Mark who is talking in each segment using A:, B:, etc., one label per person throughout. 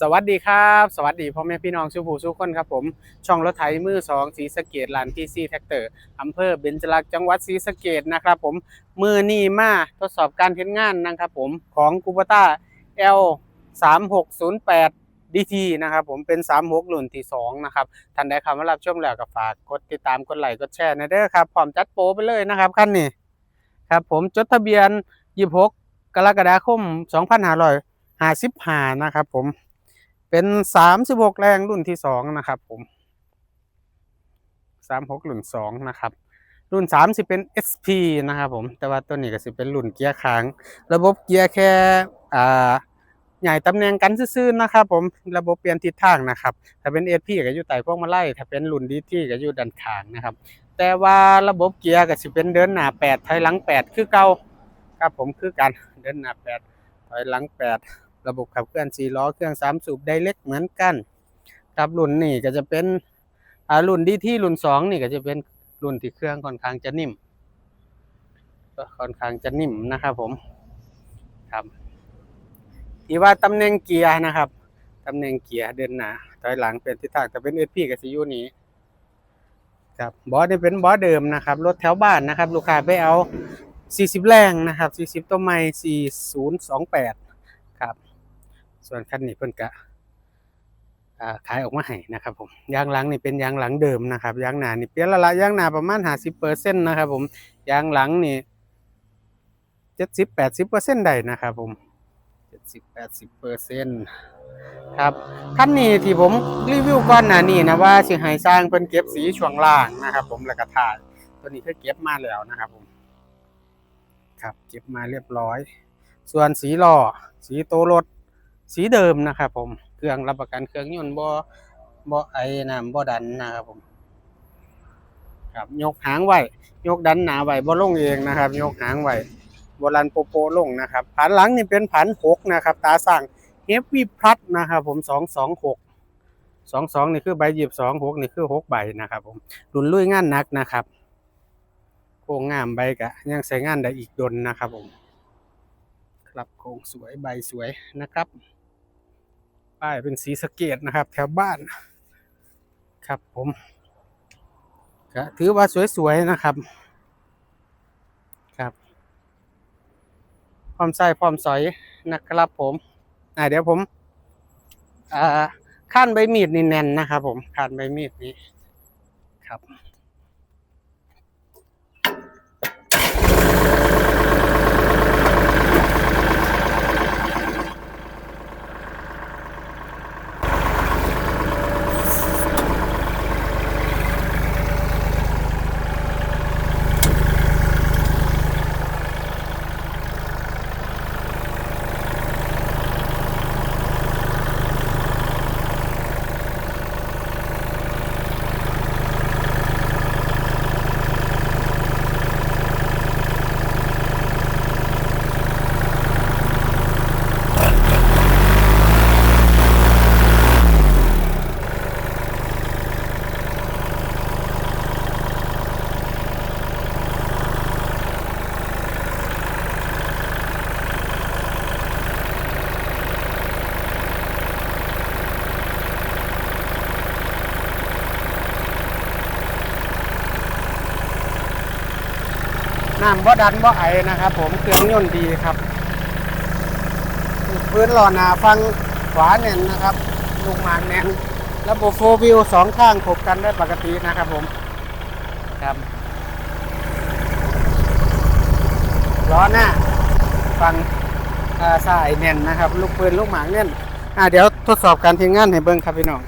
A: สวัสดีครับ สวัสดีพ่อแม่พี่น้องชูผู้ชูคนครับผม ช่องรถไถมือสองสีสะเกดลานพีซีแท็กเตอร์อำเภอเบญจลักษณ์จังหวัดศรีสะเกดนะครับผมมือนี่มาทดสอบการเทนงานนะครับผมของกูปต้า L 3 6 0 8 DT นะครับผมเป็น 36รุ่นที่ 2 นะครับท่านใดเข้ามารับชมแล้วก็ฝากกดติดตามกดไลค์กดแชร์นะเด้อครับพร้อมจัดโปรไปเลยนะครับคันนี้ครับผมจดทะเบียน 26 กรกฎาคม 2555นะครับผม เป็น36แรงรุ่นที่2นะครับ ผม36รุ่น2นะครับ รุ่น3สิบเป็น SP นะครับ ผม แต่ว่าตัวนี้ก็สิเป็นรุ่นเกียร์ค้าง ระบบเกียร์แค่อ่าใหญ่ตำแหน่งกันซื่อๆนะครับ ผมระบบเปลี่ยนทิศทางนะครับ ถ้าเป็น SP ก็อยู่ใต้พวงมาไลัยถ้าเป็นรุ่น DT ก็อยู่ด้านข้างนะครับ แต่ว่าระบบเกียร์ก็สิเป็นเดินหน้า8ถอยหลัง8คือเก่าครับผมคือกันเดินหน้า8ถอยหลัง8 ระบบขับเคลื่อน4ล้อเครื่อง3สูบไดเล็กเหมือนกันครับรุ่นนี้ก็จะเป็นอ่ารุ่น DT รุ่น2นี่ก็จะเป็นรุ่นที่เครื่องค่อนข้างจะนิ่มค่อนข้างจะนิ่มนะครับผมครับที่ว่าตำแหน่งเกียร์นะครับตำแหน่งเกียร์เดินหน้าถอยหลังเป็นทิศทางแต่เป็น SP กับ CU นี้ครับบอสนี่เป็นบอสเดิมนะครับรถแถวบ้านนะครับ ลูกค้าไปเอา 40 แรงนะครับ 40 ตัวใหม่4028 ส่วนคันนี้เพิ่นกะขายออกมาให้นะครับผมยางหลังนี่เป็นยางหลังเดิมนะครับยางหน้านี่เปลี่ยนละละยางหน้าประมาณ50%นต์นะครับผมยางหลังนี่70-80%ได้นะครับผม70-80%ครับคันนี้ที่ผมรีวิวก่อนหน้านี้นะว่าสิให้สร้างเพิ่นเก็บสีช่วงล่างนะครับ ผมแล้วก็ถ่าย ตัวนี้คือเก็บมาแล้วนะครับผมครับเก็บมาเรียบร้อย ส่วนสีล้อสีโตรถ สีเดิมนะครับผม เครื่องรับประกันเครื่องยนต์บ่บ่ไอ้น้ำบ่ดันนะครับผม ครับยกหางไว้ยกดันหนาไว้บ่ลงเองนะครับ ยกหางไว้บ่ลันโปโปลงนะครับผันหลังนี่เป็นผันหกนะครับ ตาสั่งเฮฟวี่พลัดนะครับ ผมสองสองหกสองสองนี่คือใบหยิบสองหกนี่คือหกใบนะครับ ผมรุ่นลุยงานนักนะครับโครงงามใบกะยังใช้งานได้อีกดนนะครับผม ครับโครงสวยใบสวยนะครับ ป้ายเป็นสีสเกตนะครับ แถวบ้าน ครับผมก็ถือว่าสวยๆนะครับ ครับพร้อมใส่พร้อมสอยนะครับผมอ่าเดี๋ยวผมอ่าขั้นใบมีดนี่แน่นนะครับผมขั้นใบมีดนี้ครับ น้ำบ่ดันบ่ไอนะครับ ผมเครื่องยนต์ดีครับ พื้นหล่อหนาฟังขวาแน่นนะครับ ลูกหมางแน่นระบบโฟวิวสองข้างขบกันได้ปกตินะครับผมครับล้อหน้าฟังอ่าสายแน่นนะครับ ลูกปืนลูกหมางแน่นอ่าเดี๋ยวทดสอบการทิ้งงานให้เบิ้งครับพี่น้อง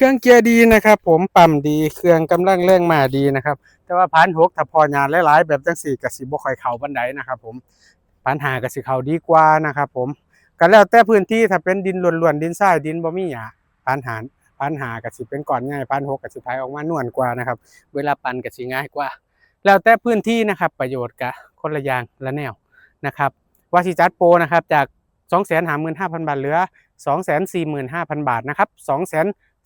A: เครื่องเกียร์ดีนะครับ ผมปั๊มดี เครื่องกำลังแรงมาดีนะครับ แต่ว่าพันหกถ้าพอยานหลายๆ แบบจังสี่กับสิบ่ค่อยเข้าบันไดนะครับผมพันหากสิเข้าดีกว่านะครับผมก็แล้วแต่พื้นที่ถ้าเป็นดินล้วนๆดินทรายดินบ่มีหญ้าพันหาพันหากสิเป็นก่อนง่ายพันหกกสิพายออกมานวลกว่านะครับ เวลาปั่นกสิง่ายกว่า แล้วแต่พื้นที่นะครับ ประโยชน์กะคนละอย่างละแนวนะครับวาสิจัดโปรนะครับจาก 255,000 บาทเหลือ 245,000 บาทนะครับ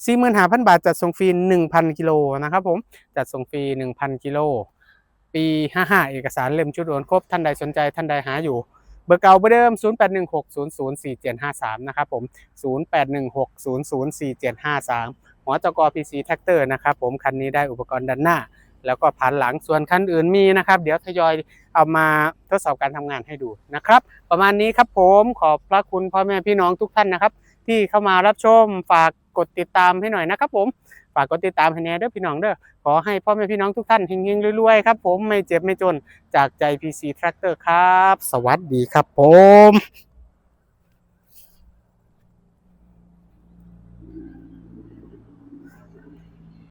A: 245,000 บาทจัดส่งฟรี 1,000 กิโลนะครับผมจัดส่งฟรี 1,000 กิโล ปี 55 เอกสารเล่มชุดโอนครบ ท่านใดสนใจท่านใดหาอยู่ เบอร์เก่าเบอร์เดิม 0816004753 นะครับผม 0816004753 หัวจก PC Tractor นะครับผมคันนี้ได้อุปกรณ์ด้านหน้า แล้วก็พันหลังส่วนคันอื่นมีนะครับ เดี๋ยวทยอยเอามาทดสอบการทำงานให้ดูนะครับ ประมาณนี้ครับผมขอบพระคุณพ่อแม่พี่น้องทุกท่านนะครับ ที่เข้ามารับชมฝากกดติดตามให้หน่อยนะครับผมฝากกดติดตามให้แน่เด้อพี่น้องเด้อขอให้พ่อแม่พี่น้องทุกท่านเฮงๆรวยๆครับผมไม่เจ็บไม่จนจากใจ PC Tractor ครับ สวัสดีครับผม